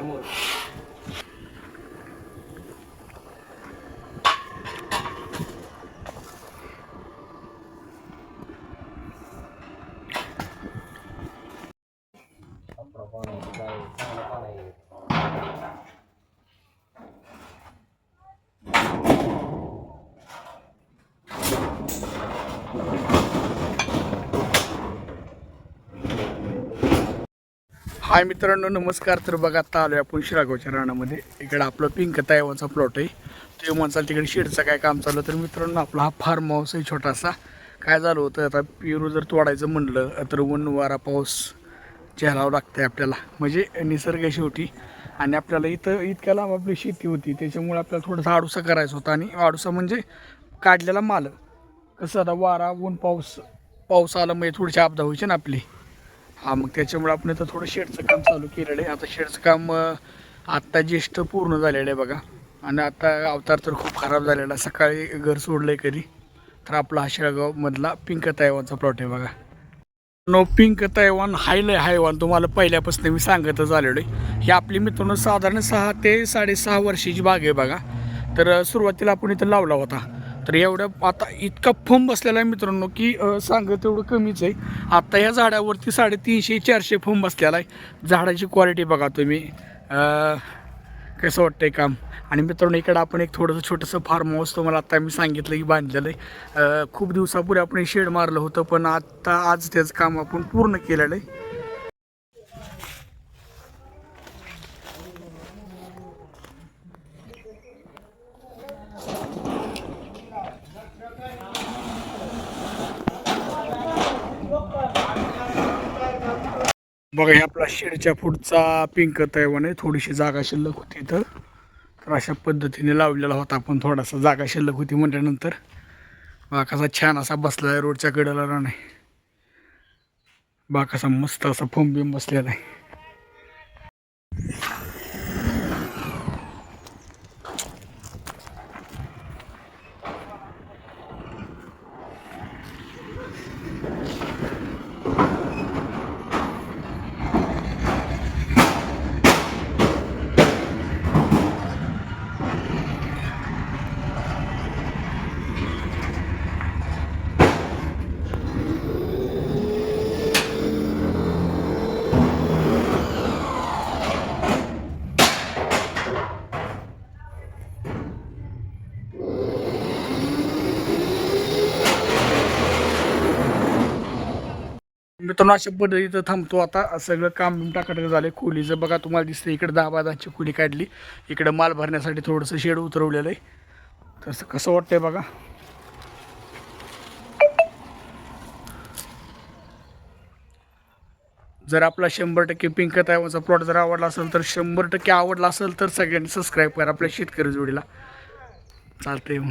Armor. Thank you. हाय मित्रांनो नमस्कार. तर बघा आता आलो आपण शिरागावच्या रानामध्ये. इकडं आपलं पिंक तायवाचा प्लॉट आहे. ते म्हणसाल तिकडे शेडचं काय काम चाललं तर मित्रांनो आपला हा फार्म हाऊस आहे छोटासा. काय झालं होतं आता पेरू जर तोडायचं म्हणलं तर ऊन वारा पाऊस झेलावं लागतंय आपल्याला. म्हणजे निसर्ग शेवटी. आणि आपल्याला इथं इतक्या लांब आपली शेती होती त्याच्यामुळे आपल्याला थोडासा आडुसा करायचा होता. आणि आडुसा म्हणजे काढलेला माल. कसं आता वारा ऊन पाऊस पाऊस आला म्हणजे थोडीशी आपदा व्हायची ना आपली. हा मग त्याच्यामुळे आपण इथं थोडं शेडचं काम चालू केलेलं आहे. आता शेडचं काम आत्ता ज्येष्ठ पूर्ण झालेलं आहे बघा. आणि आता अवतार तर खूप खराब झालेला सकाळी घर सोडलं आहे कधी. तर आपला हा पिंक तैवानचा प्लॉट आहे बघा. नो पिंक तैवान हायलय हायवान. तुम्हाला पहिल्यापासून मी सांगतच आलेलो आहे ही आपली मित्रांनो साधारण सहा ते साडेसहा वर्षाची बाग आहे बघा. तर सुरुवातीला आपण इथं लावला होता. तर एवढं आता इतका फंब बसलेला आहे मित्रांनो की सांगत तेवढं कमीच आहे. आता या झाडावरती साडेतीनशे चारशे फंब बसलेला आहे. झाडाची क्वालिटी बघा तुम्ही. कसं कसं आहे काम? आणि मित्रांनो इकडं आपण एक थोडंसं छोटंसं फार्म हाऊस तुम्हाला आत्ता मी सांगितलं की बांधलेलं आहे. खूप दिवसापूर्वी आपण शेड मारलं होतं पण आत्ता आज त्याचं काम आपण पूर्ण केलेलं आहे. बघा हे आपला शेडच्या पुढचा पिंक तैवान आहे. थोडीशी जागा शिल्लक होती इथं. तर अशा पद्धतीने लावलेला होता आपण थोडासा. जागा शिल्लक होती म्हटल्यानंतर. बघा कसा छान असा बसला आहे रोडच्या कडेला राणे बघा कसा मस्त असा फोम बिम बसलेला आहे. मित्रांनो अशा पद्धतीचं थांबतो आता. सगळं काम बिम टाकाटक झालं खोलीचं. बघा तुम्हाला दिसतं इकडे दहा बादाची खोली काढली. इकडं माल भरण्यासाठी थोडंसं शेड उतरवलेलं आहे. तसं कसं वाटतंय बघा. जर आपला शंभर टक्के पिंक तायवाचा प्लॉट जर आवडला असेल तर शंभर टक्के आवडला असेल तर सगळ्यांनी सबस्क्राईब करा आपल्या शेतकरी जोडीला. चालतंय मग.